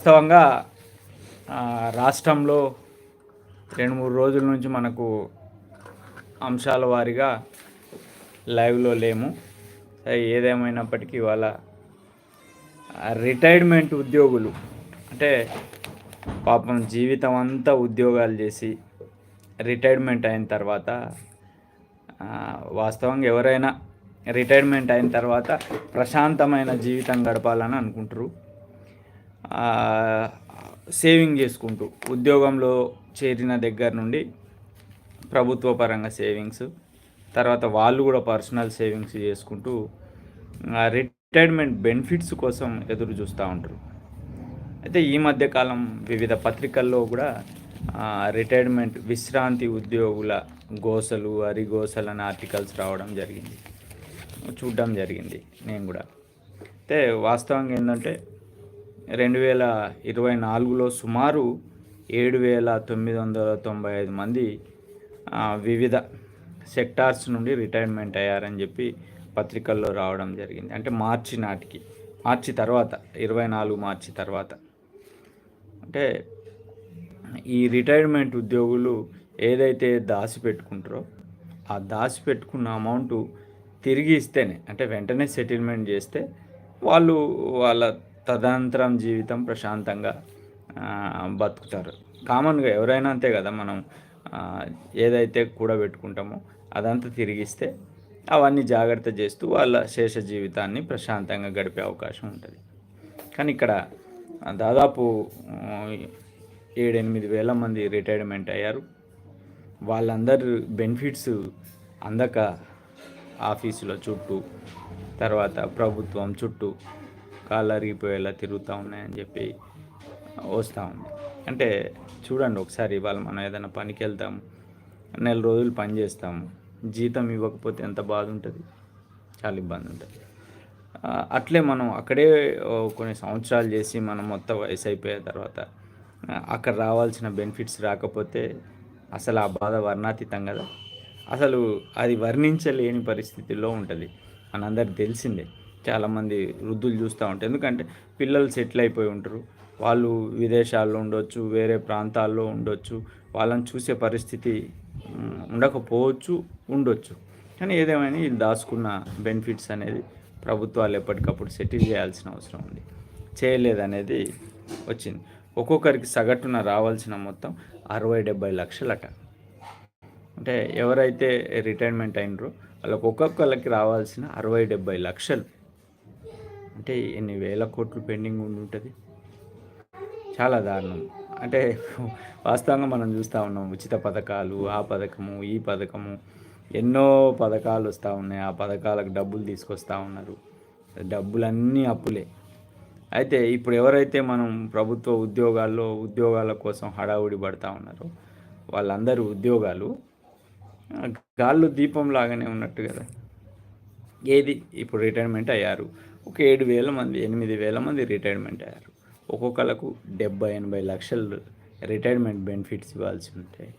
వాస్తవంగా రాష్ట్రంలో రెండు మూడు రోజుల నుంచి మనకు అంశాల వారీగా లైవ్లో లేము. ఏదేమైనప్పటికీ ఇవాళ రిటైర్మెంట్ ఉద్యోగులు అంటే పాపం జీవితం అంతా ఉద్యోగాలు చేసి రిటైర్మెంట్ అయిన తర్వాత వాస్తవంగా ఎవరైనా రిటైర్మెంట్ అయిన తర్వాత ప్రశాంతమైన జీవితం గడపాలని అనుకుంటారు సేవింగ్ చేసుకుంటూ ఉద్యోగంలో చేరిన దగ్గర నుండి ప్రభుత్వ పరంగా సేవింగ్స్ తర్వాత వాళ్ళు కూడా పర్సనల్ సేవింగ్స్ చేసుకుంటూ రిటైర్మెంట్ బెనిఫిట్స్ కోసం ఎదురు చూస్తూ ఉంటారు. అయితే ఈ మధ్యకాలం వివిధ పత్రికల్లో కూడా రిటైర్మెంట్ విశ్రాంతి ఉద్యోగుల గోసలు అరిగోసలు అనే ఆర్టికల్స్ రావడం జరిగింది. చూడడం జరిగింది నేను కూడా. అయితే వాస్తవంగా ఏంటంటే రెండు వేల ఇరవై నాలుగులో సుమారు ఏడు వేల తొమ్మిది వందల తొంభై ఐదు మంది వివిధ సెక్టార్స్ నుండి రిటైర్మెంట్ అయ్యారని చెప్పి పత్రికల్లో రావడం జరిగింది. అంటే మార్చి నాటికి మార్చి తర్వాత ఇరవై నాలుగు మార్చి తర్వాత. అంటే ఈ రిటైర్మెంట్ ఉద్యోగులు ఏదైతే దాచి పెట్టుకుంటారో ఆ దాచి పెట్టుకున్న అమౌంట్ తిరిగి ఇస్తేనే అంటే వెంటనే సెటిల్మెంట్ చేస్తే వాళ్ళు వాళ్ళ తదనంతరం జీవితం ప్రశాంతంగా బతుకుతారు. కామన్గా ఎవరైనా అంతే కదా మనం ఏదైతే కూడబెట్టుకుంటామో అదంతా తిరిగిస్తే అవన్నీ జాగ్రత్త చేస్తూ వాళ్ళ శేష జీవితాన్ని ప్రశాంతంగా గడిపే అవకాశం ఉంటుంది. కానీ ఇక్కడ దాదాపు ఏడెనిమిది వేల మంది రిటైర్మెంట్ అయ్యారు. వాళ్ళందరూ బెనిఫిట్స్ అందక ఆఫీసుల చుట్టూ తర్వాత ప్రభుత్వం చుట్టూ కాళ్ళు అరిగిపోయేలా తిరుగుతూ ఉన్నాయని చెప్పి వస్తూ ఉంది. అంటే చూడండి ఒకసారి ఇవాళ మనం ఏదైనా పనికి వెళ్తాం నెల రోజులు పని చేస్తాము జీతం ఇవ్వకపోతే ఎంత బాధ ఉంటుంది చాలా ఇబ్బంది ఉంటుంది అట్లే మనం అక్కడే కొన్ని సంవత్సరాలు చేసి మనం మొత్తం వయసు అయిపోయిన తర్వాత అక్కడ రావాల్సిన బెనిఫిట్స్ రాకపోతే అసలు ఆ బాధ వర్ణాతీతం కదా? అసలు అది వర్ణించలేని పరిస్థితిలో ఉంటుంది. మనందరికి తెలిసిందే. చాలామంది వృద్ధులు చూస్తూ ఉంటారు. ఎందుకంటే పిల్లలు సెటిల్ అయిపోయి ఉంటారు. వాళ్ళు విదేశాల్లో ఉండొచ్చు వేరే ప్రాంతాల్లో ఉండొచ్చు వాళ్ళని చూసే పరిస్థితి ఉండకపోవచ్చు ఉండొచ్చు. కానీ ఏదేమైనా వీళ్ళు దాచుకున్న బెనిఫిట్స్ అనేది ప్రభుత్వాలు ఎప్పటికప్పుడు సెటిల్ చేయాల్సిన అవసరం ఉంది. చేయలేదనేది వచ్చింది. ఒక్కొక్కరికి సగటున రావాల్సిన మొత్తం అరవై డెబ్బై లక్షలట. అంటే ఎవరైతే రిటైర్మెంట్ అయినరో వాళ్ళకి ఒక్కొక్కరికి రావాల్సిన అరవై డెబ్బై లక్షలు. అంటే ఎన్ని వేల కోట్లు పెండింగ్ ఉండి ఉంటుంది? చాలా దారుణం. అంటే వాస్తవంగా మనం చూస్తూ ఉన్నాం ఉచిత పథకాలు ఆ పథకము ఈ పథకము ఎన్నో పథకాలు వస్తూ ఉన్నాయి. ఆ పథకాలకు డబ్బులు తీసుకొస్తూ ఉన్నారు. డబ్బులన్నీ అప్పులే. అయితే ఇప్పుడు ఎవరైతే మనం ప్రభుత్వ ఉద్యోగాల్లో ఉద్యోగాల కోసం హడావుడి పడతా ఉన్నారో వాళ్ళందరూ ఉద్యోగాలు గాల్లో దీపం లాగానే ఉన్నట్టు కదా? ఏది? ఇప్పుడు రిటైర్మెంట్ అయ్యారు. ఒక ఏడు వేల మంది ఎనిమిది వేల మంది రిటైర్మెంట్ అయ్యారు. ఒక్కొక్కలకు డెబ్బై ఎనభై లక్షలు రిటైర్మెంట్ బెనిఫిట్స్ ఇవ్వాల్సి ఉంటాయి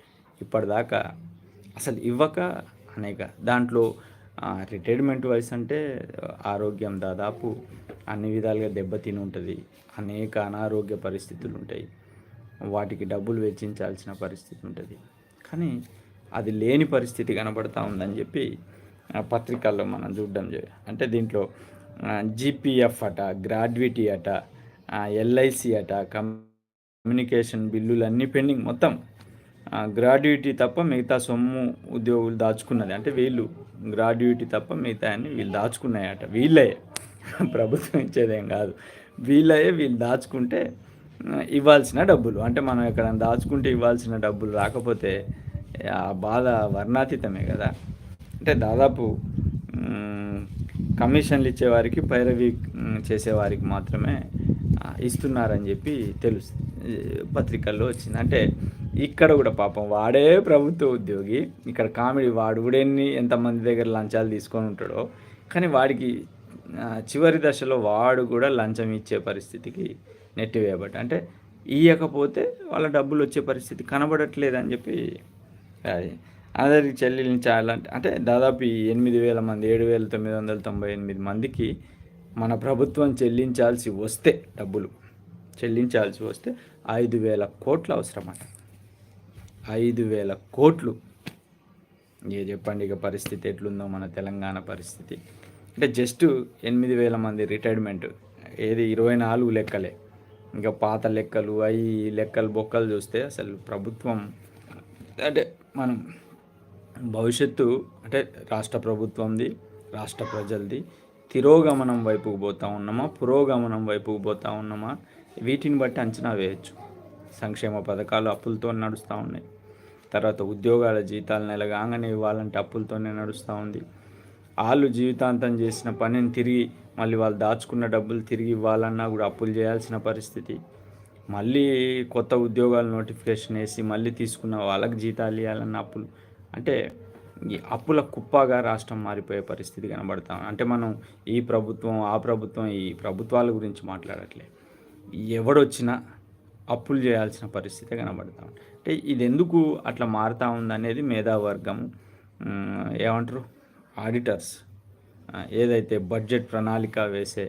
ఇప్పటిదాకా అసలు ఇవ్వక అనేక. దాంట్లో రిటైర్మెంట్ వయసు అంటే ఆరోగ్యం దాదాపు అన్ని విధాలుగా దెబ్బతిని ఉంటుంది. అనేక అనారోగ్య పరిస్థితులు ఉంటాయి. వాటికి డబ్బులు వెచ్చించాల్సిన పరిస్థితి ఉంటుంది. కానీ అది లేని పరిస్థితి కనబడతా ఉందని చెప్పి ఆ, పత్రికల్లో మనం చూడడం అంటే దీంట్లో జీపీఎఫ్ అట గ్రాడ్యుయేటీ అట ఎల్ఐసి అట కమ్యూనికేషన్ బిల్లులు అన్నీ పెండింగ్ మొత్తం. గ్రాడ్యుయేటీ తప్ప మిగతా సొమ్ము ఉద్యోగులు దాచుకున్నది. అంటే వీళ్ళు గ్రాడ్యుయేటీ తప్ప మిగతా అన్ని వీళ్ళు దాచుకున్నాయట. వీళ్ళే. ప్రభుత్వం ఇచ్చేదేం కాదు. వీళ్ళే వీళ్ళు దాచుకుంటే ఇవ్వాల్సిన డబ్బులు. అంటే మనం ఎక్కడ దాచుకుంటే ఇవ్వాల్సిన డబ్బులు రాకపోతే ఆ బాధ వర్ణాతీతమే కదా. అంటే దాదాపు కమిషన్లు ఇచ్చేవారికి పైరవి చేసేవారికి మాత్రమే ఇస్తున్నారని చెప్పి తెలుసు పత్రికల్లో వచ్చింది. అంటే ఇక్కడ కూడా పాపం వాడే ప్రభుత్వ ఉద్యోగి ఇక్కడ కామెడీ వాడు కూడా ఎన్ని ఎంతమంది దగ్గర లంచాలు తీసుకొని ఉంటాడో కానీ వాడికి చివరి దశలో వాడు కూడా లంచం ఇచ్చే పరిస్థితికి నెట్టివేయబట్ట అంటే ఇయ్యకపోతే వాళ్ళ డబ్బులు వచ్చే పరిస్థితి కనబడట్లేదని చెప్పి అది అందరికి చెల్లించాలంటే అంటే దాదాపు ఎనిమిది వేల మంది ఏడు వేల తొమ్మిది వందల తొంభై ఎనిమిది మందికి మన ప్రభుత్వం చెల్లించాల్సి వస్తే డబ్బులు చెల్లించాల్సి వస్తే ఐదు వేల కోట్లు అవసరమట. ఐదు వేల కోట్లు. ఏ చెప్పండి ఇక పరిస్థితి ఎట్లుందో మన తెలంగాణ పరిస్థితి. అంటే జస్ట్ ఎనిమిది వేల మంది రిటైర్మెంట్ ఏది ఇరవై నాలుగు లెక్కలే. ఇంకా పాత లెక్కలు అవి లెక్కలు బొక్కలు చూస్తే అసలు ప్రభుత్వం అంటే మనం భవిష్యత్తు అంటే రాష్ట్ర ప్రభుత్వంది రాష్ట్ర ప్రజలది. తిరోగమనం వైపుకు పోతా ఉన్నామా? పురోగమనం వైపుకు పోతా ఉన్నామా? వీటిని బట్టి అంచనా వేయచ్చు. సంక్షేమ పథకాలు అప్పులతో నడుస్తూ ఉన్నాయి. తర్వాత ఉద్యోగాల జీతాలు నెలగాగానే ఇవ్వాలంటే అప్పులతోనే నడుస్తూ ఉంది. వాళ్ళు జీవితాంతం చేసిన పనిని తిరిగి మళ్ళీ వాళ్ళు దాచుకున్న డబ్బులు తిరిగి ఇవ్వాలన్నా కూడా అప్పులు చేయాల్సిన పరిస్థితి. మళ్ళీ కొత్త ఉద్యోగాలు నోటిఫికేషన్ వేసి మళ్ళీ తీసుకున్న వాళ్ళకి జీతాలు ఇవ్వాలన్న అప్పులు. అంటే ఈ అప్పుల కుప్పగా రాష్ట్రం మారిపోయే పరిస్థితి కనబడతాం అంటే మనం ఈ ప్రభుత్వం ఆ ప్రభుత్వం ఈ ప్రభుత్వాల గురించి మాట్లాడట్లే. ఎవడొచ్చినా అప్పులు చేయాల్సిన పరిస్థితి కనబడతాం అంటే ఇది ఎందుకు అట్లా మారుతూ ఉందనేది మేధావర్గం ఏమంటారు? ఆడిటర్స్ ఏదైతే బడ్జెట్ ప్రణాళిక వేసే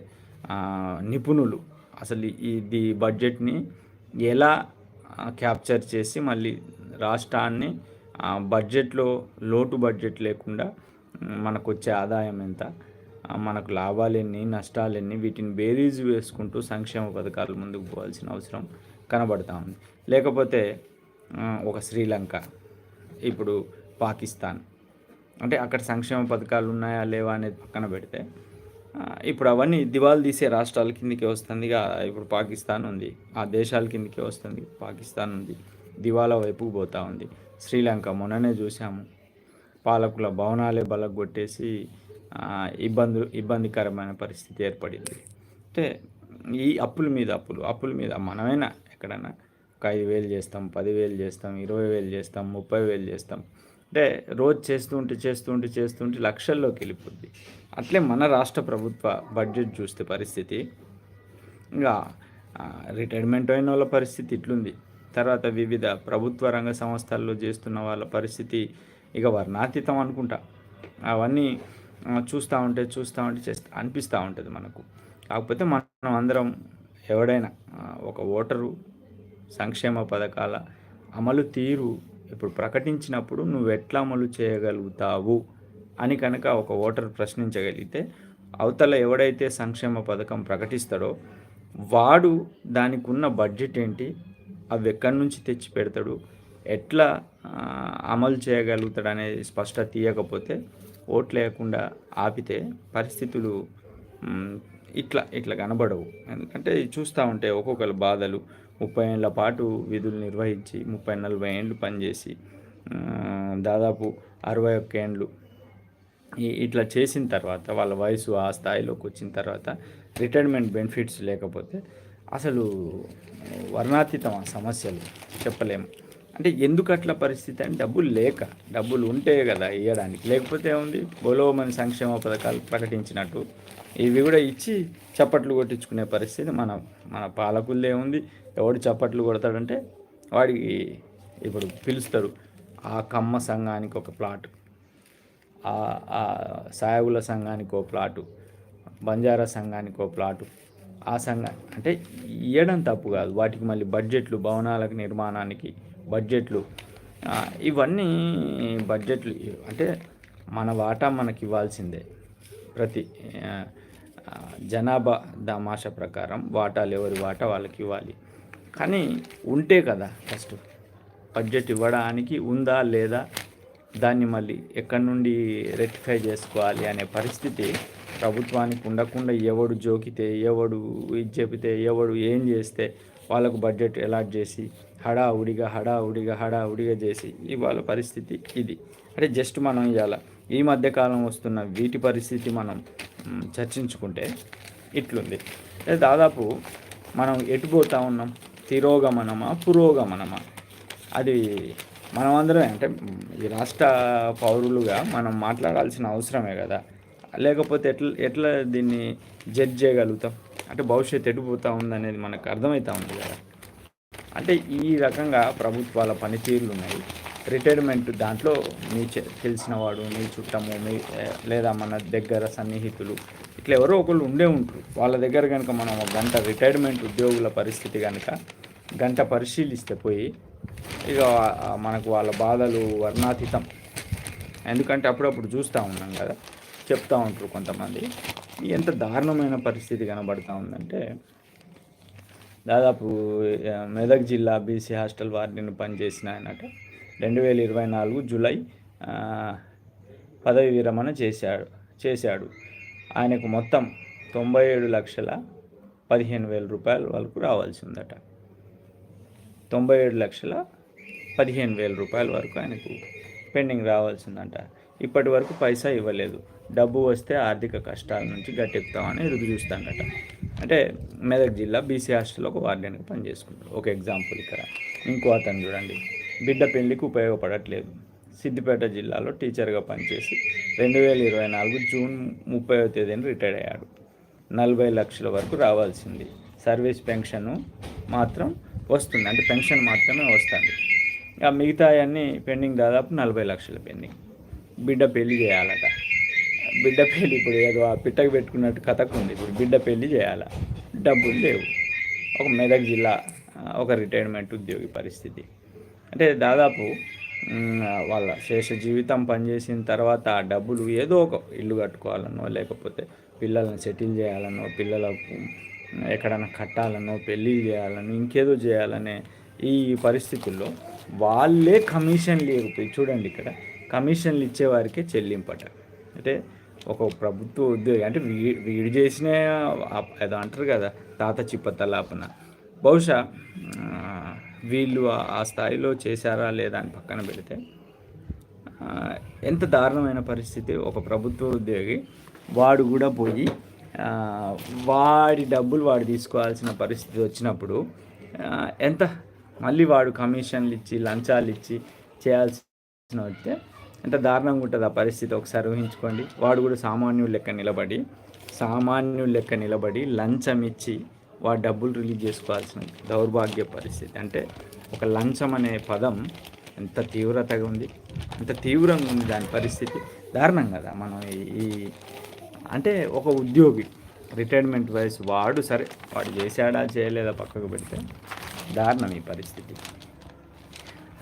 నిపుణులు అసలు ఇది బడ్జెట్ని ఎలా క్యాప్చర్ చేసి మళ్ళీ రాష్ట్రాన్ని బడ్జెట్లో లోటు బడ్జెట్ లేకుండా మనకు వచ్చే ఆదాయం ఎంత? మనకు లాభాలు నష్టాలన్నీ వీటిని బేరీజు వేసుకుంటూ సంక్షేమ పథకాలు ముందుకు పోవాల్సిన అవసరం కనబడతా ఉంది. లేకపోతే ఒక శ్రీలంక ఇప్పుడు పాకిస్తాన్ అంటే అక్కడ సంక్షేమ పథకాలు ఉన్నాయా లేవా అనేది పక్కన పెడితే ఇప్పుడు అవన్నీ దివాలు తీసే రాష్ట్రాల కిందకి వస్తుందిగా ఇప్పుడు పాకిస్తాన్ ఉంది ఆ దేశాల కిందకే వస్తుంది పాకిస్తాన్ ఉంది దివాలా వైపుకు పోతా ఉంది. శ్రీలంక మొన్ననే చూసాము పాలకుల భవనాలే బలగొట్టేసి ఇబ్బందులు ఇబ్బందికరమైన పరిస్థితి ఏర్పడింది. అంటే ఈ అప్పుల మీద అప్పులు అప్పుల మీద మనమైనా ఎక్కడైనా ఒక ఐదు వేలు చేస్తాం పదివేలు చేస్తాం ఇరవై వేలు చేస్తాం ముప్పై వేలు చేస్తాం. అంటే రోజు చేస్తుంటే చేస్తుంటే చేస్తుంటే లక్షల్లోకి వెళ్ళిపోద్ది. అట్లే మన రాష్ట్ర ప్రభుత్వ బడ్జెట్ చూస్తే పరిస్థితి ఇంకా రిటైర్మెంట్ అయిన వాళ్ళ పరిస్థితి ఇట్లుంది. తర్వాత వివిధ ప్రభుత్వ రంగ సంస్థల్లో చేస్తున్న వాళ్ళ పరిస్థితి ఇక వర్ణాతీతం అనుకుంటా. అవన్నీ చూస్తూ ఉంటే చూస్తూ ఉంటే చేస్తా అనిపిస్తూ ఉంటుంది మనకు. కాకపోతే మనం అందరం ఎవడైనా ఒక ఓటరు సంక్షేమ పథకాల అమలు తీరు ఇప్పుడు ప్రకటించినప్పుడు నువ్వు ఎట్లా అమలు చేయగలుగుతావు అని కనుక ఒక ఓటర్ ప్రశ్నించగలిగితే అవతల ఎవడైతే సంక్షేమ పథకం ప్రకటిస్తాడో వాడు దానికి ఉన్న బడ్జెట్ ఏంటి? అవి ఎక్కడి నుంచి తెచ్చి పెడతాడు? ఎట్లా అమలు చేయగలుగుతాడు అనేది స్పష్టత తీయకపోతే ఓట్లు లేకుండా ఆపితే పరిస్థితులు ఇట్లా ఇట్లా కనబడవు. ఎందుకంటే చూస్తూ ఉంటే ఒక్కొక్కరు బాధలు ముప్పై ఏళ్ళ పాటు విధులు నిర్వహించి ముప్పై నలభై ఏళ్ళు పనిచేసి దాదాపు అరవై ఒక్క ఏండ్లు ఇట్లా చేసిన తర్వాత వాళ్ళ వయసు ఆ స్థాయిలోకి వచ్చిన తర్వాత రిటైర్మెంట్ బెనిఫిట్స్ లేకపోతే అసలు వర్ణాతీతం ఆ సమస్యలు చెప్పలేము. అంటే ఎందుకు అట్లా పరిస్థితి అంటే డబ్బులు లేక డబ్బులు ఉంటే కదా ఇవ్వడానికి లేకపోతే ఏముంది? బోలోమని సంక్షేమ పథకాలు ప్రకటించినట్టు. ఇవి కూడా ఇచ్చి చప్పట్లు కొట్టించుకునే పరిస్థితి మన మన పాలకులే ఉంది. ఎవడు చప్పట్లు కొడతాడంటే వాడికి ఇప్పుడు పిలుస్తారు ఆ కమ్మ సంఘానికి ఒక ప్లాట్ ఆ ఆ సాయగుల సంఘానికి ఓ ప్లాటు బంజారా సంఘానికి ఓ ప్లాటు ఆ సంఘ అంటే ఇవ్వడం తప్పు కాదు. వాటికి మళ్ళీ బడ్జెట్లు భవనాలకు నిర్మాణానికి బడ్జెట్లు ఇవన్నీ బడ్జెట్లు అంటే మన వాటా మనకి ఇవ్వాల్సిందే. ప్రతి జనాభా దామాష ప్రకారం వాటాలు ఎవరి వాటా వాళ్ళకి ఇవ్వాలి. కానీ ఉంటే కదా ఫస్ట్. బడ్జెట్ ఇవ్వడానికి ఉందా లేదా దాన్ని మళ్ళీ ఎక్కడి నుండి రెక్టిఫై చేసుకోవాలి అనే పరిస్థితి ప్రభుత్వానికి ఉండకుండా ఎవడు జోకితే ఎవడు ఇది చెబితే ఎవడు ఏం చేస్తే వాళ్ళకు బడ్జెట్ అలాట్ చేసి హడావుడిగా హడావుడిగా హడావుడిగా చేసి ఇవాళ పరిస్థితి ఇది. అంటే జస్ట్ మనం ఇవాళ ఈ మధ్యకాలం వస్తున్న వీటి పరిస్థితి మనం చర్చించుకుంటే ఇట్లుంది. దాదాపు మనం ఎటు పోతా ఉన్నాం? తిరోగమనమా పురోగమనమా? అది మనమందరం అంటే ఈ రాష్ట్ర పౌరులుగా మనం మాట్లాడాల్సిన అవసరమే కదా. లేకపోతే ఎట్లా ఎట్లా దీన్ని జడ్జ్ చేయగలుగుతాం? అంటే భవిష్యత్తు ఎటుపోతా ఉందనేది మనకు అర్థమవుతూ ఉంది కదా. అంటే ఈ రకంగా ప్రభుత్వాల పనితీరులు ఉన్నాయి. రిటైర్మెంట్ దాంట్లో మీ చె- తెలిసిన వాడు మీ చుట్టము మీ లేదా మన దగ్గర సన్నిహితులు ఇట్లా ఎవరో ఒకళ్ళు ఉండే ఉంటారు. వాళ్ళ దగ్గర కనుక మనం ఒక గంట రిటైర్మెంట్ ఉద్యోగుల పరిస్థితి కనుక గంట పరిశీలిస్తే పోయి ఇక మనకు వాళ్ళ బాధలు వర్ణాతీతం. ఎందుకంటే అప్పుడప్పుడు చూస్తూ ఉన్నాం కదా. చెప్తూ ఉంటారు కొంతమంది. ఎంత దారుణమైన పరిస్థితి కనబడుతూ ఉందంటే దాదాపు మెదక్ జిల్లా బీసీ హాస్టల్ వార్డెన్ పనిచేసిన ఆయనట రెండు వేల ఇరవై నాలుగు జూలై పదవి విరమణ చేశాడు చేశాడు. ఆయనకు మొత్తం తొంభై ఏడు లక్షల పదిహేను వేల రూపాయల వరకు రావాల్సి ఉందట. తొంభై ఏడు లక్షల పదిహేను వేల రూపాయల వరకు ఆయనకు పెండింగ్ రావాల్సిందంట ఇప్పటి వరకు పైసా ఇవ్వలేదు. డబ్బు వస్తే ఆర్థిక కష్టాల నుంచి గట్టెక్కుతామని రుజు చూస్తాడట అంటే మెదక్ జిల్లా బీసీ హాస్టల్లో ఒక వార్డెన్గా పనిచేసుకుంటారు ఒక ఎగ్జాంపుల్ ఇక్కడ. ఇంకో అతను చూడండి. బిడ్డ పెళ్ళికి ఉపయోగపడట్లేదు. సిద్దిపేట జిల్లాలో టీచర్గా పనిచేసి రెండు వేల ఇరవై నాలుగు జూన్ ముప్పై తేదీన రిటైర్ అయ్యాడు. నలభై లక్షల వరకు రావాల్సింది. సర్వీస్ పెన్షన్ మాత్రం వస్తుంది. అంటే పెన్షన్ మాత్రమే వస్తుంది. మిగతా అన్నీ పెండింగ్ దాదాపు నలభై లక్షల పెండింగ్. బిడ్డ పెళ్ళి చేయాలట. బిడ్డ పెళ్ళి ఇప్పుడు ఏదో ఆ పిట్టకు పెట్టుకున్నట్టు కథకు ఉంది. ఇప్పుడు బిడ్డ పెళ్ళి చేయాలా? డబ్బులు లేవు. ఒక మెదక్ జిల్లా ఒక రిటైర్మెంట్ ఉద్యోగి పరిస్థితి. అంటే దాదాపు వాళ్ళ శేష జీవితం పనిచేసిన తర్వాత ఆ డబ్బులు ఏదో ఒక ఇల్లు కట్టుకోవాలనో లేకపోతే పిల్లలను సెటిల్ చేయాలనో పిల్లలకు ఎక్కడైనా కట్టాలనో పెళ్ళి చేయాలనో ఇంకేదో చేయాలనే ఈ పరిస్థితుల్లో వాళ్ళే కమిషన్లు ఇవ్వకపోయి చూడండి ఇక్కడ కమిషన్లు ఇచ్చేవారికే చెల్లింపట. అంటే ఒక ప్రభుత్వ ఉద్యోగి అంటే వీ వీడు చేసిన ఏదో అంటారు కదా తాత చిప్పతలాపన బహుశా వీళ్ళు ఆ- స్థాయిలో చేశారా లేదా అని పక్కన పెడితే ఎంత దారుణమైన పరిస్థితి ఒక ప్రభుత్వ ఉద్యోగి వాడు కూడా పోయి వాడి డబ్బులు వాడు తీసుకోవాల్సిన పరిస్థితి వచ్చినప్పుడు ఎంత మళ్ళీ వాడు కమిషన్లు ఇచ్చి లంచాలు ఇచ్చి చేయాల్సిన వస్తే ఎంత దారుణంగా ఉంటుంది ఆ పరిస్థితి? ఒకసారి ఊహించుకోండి. వాడు కూడా సామాన్యుడు లెక్క నిలబడి సామాన్యుడు లెక్క నిలబడి లంచం ఇచ్చి వాడు డబ్బులు రిలీజ్ చేసుకోవాల్సిన దౌర్భాగ్య పరిస్థితి. అంటే ఒక లంచం అనే పదం ఎంత తీవ్రతగా ఉంది ఎంత తీవ్రంగా ఉంది దాని పరిస్థితి. దారుణం కదా మనం ఈ- అంటే ఒక ఉద్యోగి రిటైర్మెంట్ వయసు వాడు సరే వాడు చేశాడా చేయలేదా పక్కకు పెడితే దారుణం ఈ పరిస్థితి.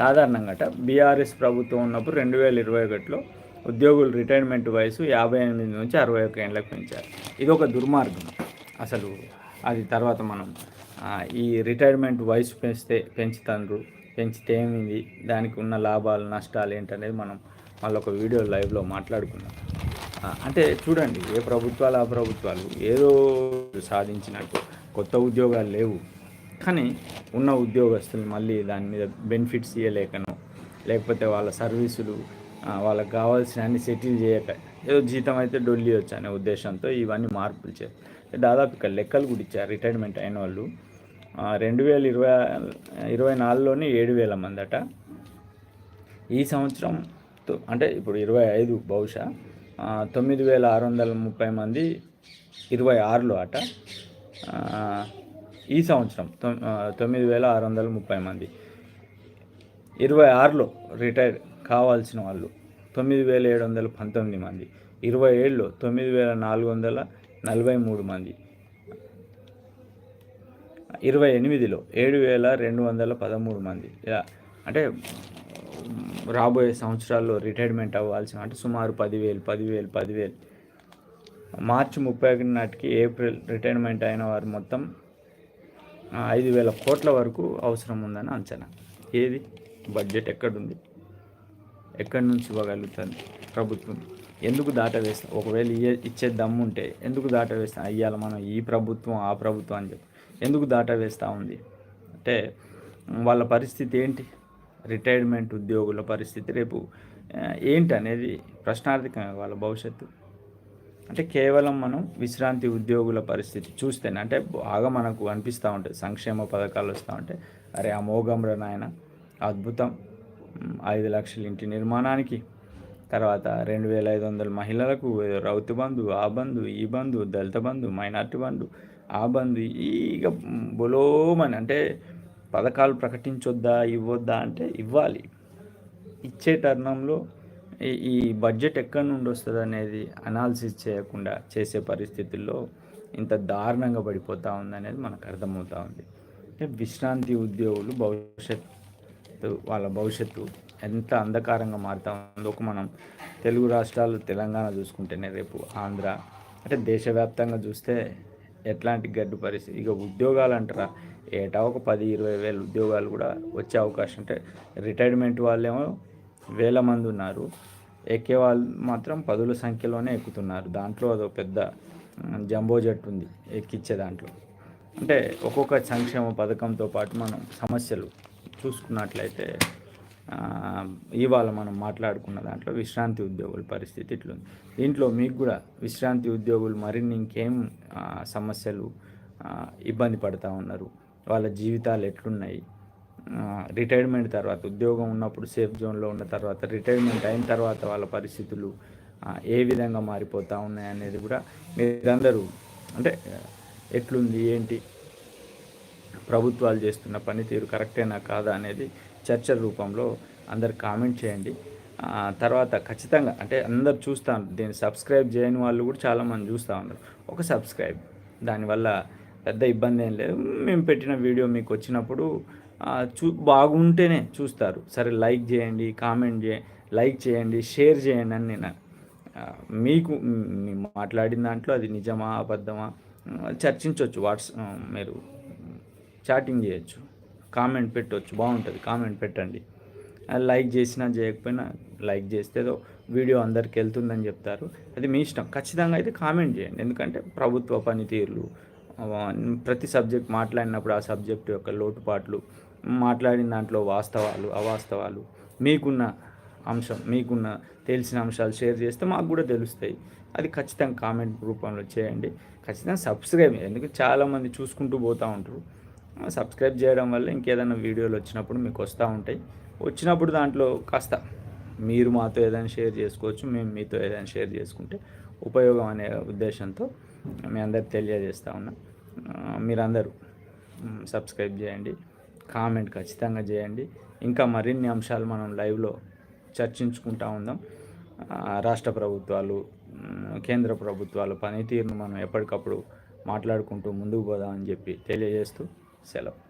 సాధారణంగా బీఆర్ఎస్ ప్రభుత్వం ఉన్నప్పుడు రెండు వేల ఇరవై ఒకటిలో ఉద్యోగుల రిటైర్మెంట్ వయసు యాభై ఎనిమిది నుంచి అరవై ఒక ఏళ్ళకు పెంచారు. ఇది ఒక దుర్మార్గం. అసలు అది తర్వాత మనం ఈ రిటైర్మెంట్ వయసు పెంచితే పెంచుతాండ్రు పెంచితే ఏమింది? దానికి ఉన్న లాభాలు నష్టాలు ఏంటనేది మనం మళ్ళీ ఒక వీడియో లైవ్లో మాట్లాడుకున్నాం అంటే చూడండి ఏ ప్రభుత్వాలు ఆ ప్రభుత్వాలు ఏదో సాధించినట్టు కొత్త ఉద్యోగాలు లేవు. కానీ ఉన్న ఉద్యోగస్తులు మళ్ళీ దాని మీద బెనిఫిట్స్ ఇవ్వలేకనో లేకపోతే వాళ్ళ సర్వీసులు వాళ్ళకి కావాల్సిన అన్ని సెటిల్ చేయక ఏదో జీతం అయితే డొల్లి వచ్చు అనే ఉద్దేశంతో ఇవన్నీ మార్పులు చేస్తారు దాదాపు ఇక్కడ లెక్కలు కూడా ఇచ్చారు రిటైర్మెంట్ అయిన వాళ్ళు. రెండు వేల ఇరవై ఇరవై నాలుగులోనే ఏడు వేల మంది అట. ఈ సంవత్సరంతో అంటే ఇప్పుడు ఇరవై ఐదు బహుశా తొమ్మిది వేల ఆరు వందల ముప్పై మంది ఇరవై ఆరులో అట. ఈ సంవత్సరం తొమ్మిది వేల ఆరు వందల ముప్పై మంది. ఇరవై ఆరులో రిటైర్ కావాల్సిన వాళ్ళు తొమ్మిది వేల ఏడు వందల పంతొమ్మిది మంది. ఇరవై ఏడులో తొమ్మిది వేల నాలుగు వందల నలభై మూడు మంది. ఇరవై ఎనిమిదిలో ఏడు వేల రెండు వందల పదమూడు మంది. ఇలా అంటే రాబోయే సంవత్సరాల్లో రిటైర్మెంట్ అవ్వాల్సిన అంటే సుమారు పదివేలు పదివేలు పదివేలు. మార్చి ముప్పై ఒకటి నాటికి ఏప్రిల్ రిటైర్మెంట్ అయిన వారు మొత్తం ఐదు వేల కోట్ల వరకు అవసరం ఉందని అంచనా. ఏది? బడ్జెట్ ఎక్కడుంది? ఎక్కడి నుంచి ఇవ్వగలుగుతుంది ప్రభుత్వం? ఎందుకు దాట వేస్తాం? ఒకవేళ ఇయ్యే ఇచ్చే దమ్ముంటే ఎందుకు దాట వేస్తాం? అయ్యాల మనం ఈ ప్రభుత్వం ఆ ప్రభుత్వం అని చెప్పి. ఎందుకు దాటవేస్తూ ఉంది? అంటే వాళ్ళ పరిస్థితి ఏంటి? రిటైర్మెంట్ ఉద్యోగుల పరిస్థితి రేపు ఏంటి అనేది ప్రశ్నార్థకమే వాళ్ళ భవిష్యత్తు. అంటే కేవలం మనం విశ్రాంతి ఉద్యోగుల పరిస్థితి చూస్తేనే అంటే బాగా మనకు అనిపిస్తూ ఉంటాయి సంక్షేమ పథకాలు వస్తూ ఉంటే అరే అమోఘంరా నాయన అద్భుతం. ఐదు లక్షల ఇంటి నిర్మాణానికి తర్వాత రెండు వేల ఐదు వందల మహిళలకు రౌతు బంధు ఆ బంధు ఈ బంధు దళిత బంధు మైనార్టీ బంధు ఆ బంధు ఇక బొలోమని. అంటే పథకాలు ప్రకటించొద్దా ఇవ్వొద్దా అంటే ఇవ్వాలి. ఇచ్చే తరుణంలో ఈ బడ్జెట్ ఎక్కడి నుండి వస్తుంది అనేది అనాలిసిస్ చేయకుండా చేసే పరిస్థితుల్లో ఇంత దారుణంగా పడిపోతూ ఉందనేది మనకు అర్థమవుతూ ఉంది. అంటే విశ్రాంతి ఉద్యోగులు భవిష్యత్తు వాళ్ళ భవిష్యత్తు ఎంత అంధకారంగా మారుతూ ఉందో ఒక మనం తెలుగు రాష్ట్రాలు తెలంగాణ చూసుకుంటేనే రేపు ఆంధ్ర అంటే దేశవ్యాప్తంగా చూస్తే ఎట్లాంటి గడ్డు పరిస్థితి ఇక ఉద్యోగాలు అంటారా? ఏటా ఒక పది ఇరవై వేల ఉద్యోగాలు కూడా వచ్చే అవకాశం అంటే రిటైర్మెంట్ వాళ్ళేమో వేల మంది ఉన్నారు. ఎక్కే వాళ్ళు మాత్రం పదుల సంఖ్యలోనే ఎక్కుతున్నారు. దాంట్లో అదో పెద్ద జంబో జట్టు ఉంది ఎక్కిచ్చే దాంట్లో. అంటే ఒక్కొక్క సంక్షేమ పథకంతో పాటు మనం సమస్యలు చూసుకున్నట్లయితే ఇవాళ మనం మాట్లాడుకున్న దాంట్లో విశ్రాంతి ఉద్యోగుల పరిస్థితి ఇట్లుంది. దీంట్లో మీకు కూడా విశ్రాంతి ఉద్యోగులు మరిన్ని ఇంకేం సమస్యలు ఇబ్బంది పడుతూ ఉన్నారు? వాళ్ళ జీవితాలు ఎట్లున్నాయి? రిటైర్మెంట్ తర్వాత ఉద్యోగం ఉన్నప్పుడు సేఫ్ జోన్లో ఉన్న తర్వాత రిటైర్మెంట్ అయిన తర్వాత వాళ్ళ పరిస్థితులు ఏ విధంగా మారిపోతూ ఉన్నాయి అనేది కూడా మీరందరూ అంటే ఎట్లుంది ఏంటి ప్రభుత్వాలు చేస్తున్న పనితీరు కరెక్టేనా కాదా అనేది చర్చ రూపంలో అందరు కామెంట్ చేయండి. తర్వాత ఖచ్చితంగా అంటే అందరు చూస్తాను దీన్ని సబ్స్క్రైబ్ చేయని వాళ్ళు కూడా చాలామంది చూస్తూ ఉన్నారు. ఒక సబ్స్క్రైబ్ దానివల్ల పెద్ద ఇబ్బంది ఏం లేదు. మేము పెట్టిన వీడియో మీకు వచ్చినప్పుడు చూ బాగుంటేనే చూస్తారు. సరే లైక్ చేయండి కామెంట్ చే లైక్ చేయండి షేర్ చేయండి అని నేను మీకు మాట్లాడిన దాంట్లో అది నిజమా అబద్ధమా చర్చించవచ్చు వాట్స్ మీరు చాటింగ్ చేయొచ్చు. కామెంట్ పెట్టవచ్చు బాగుంటుంది. కామెంట్ పెట్టండి. లైక్ చేసినా చేయకపోయినా లైక్ చేస్తే వీడియో అందరికి వెళ్తుందని చెప్తారు. అది మీ ఇష్టం. ఖచ్చితంగా అయితే కామెంట్ చేయండి. ఎందుకంటే ప్రభుత్వ పనితీరులు ప్రతి సబ్జెక్ట్ మాట్లాడినప్పుడు ఆ సబ్జెక్ట్ యొక్క లోటుపాట్లు మాట్లాడిన దాంట్లో వాస్తవాలు అవాస్తవాలు మీకున్న అంశం మీకున్న తెలిసిన అంశాలు షేర్ చేస్తే మాకు కూడా తెలుస్తాయి. అది ఖచ్చితంగా కామెంట్ రూపంలో చేయండి. ఖచ్చితంగా సబ్స్క్రైబ్ ఎందుకంటే చాలామంది చూసుకుంటూ పోతూ ఉంటారు. సబ్స్క్రైబ్ చేయడం వల్ల ఇంకేదైనా వీడియోలు వచ్చినప్పుడు మీకు వస్తూ ఉంటాయి. వచ్చినప్పుడు దాంట్లో కాస్త మీరు మాతో ఏదైనా షేర్ చేసుకోవచ్చు మేము మీతో ఏదైనా షేర్ చేసుకుంటే ఉపయోగం అనే ఉద్దేశంతో మీ అందరికి తెలియజేస్తూ ఉన్నా. మీరందరూ సబ్స్క్రైబ్ చేయండి. కామెంట్ ఖచ్చితంగా చేయండి. ఇంకా మరిన్ని అంశాలు మనం లైవ్లో చర్చించుకుంటూ ఉందాం. రాష్ట్ర ప్రభుత్వాలు కేంద్ర ప్రభుత్వాలు పనితీరును మనం ఎప్పటికప్పుడు మాట్లాడుకుంటూ ముందుకు పోదామని చెప్పి తెలియజేస్తూ సెలవు.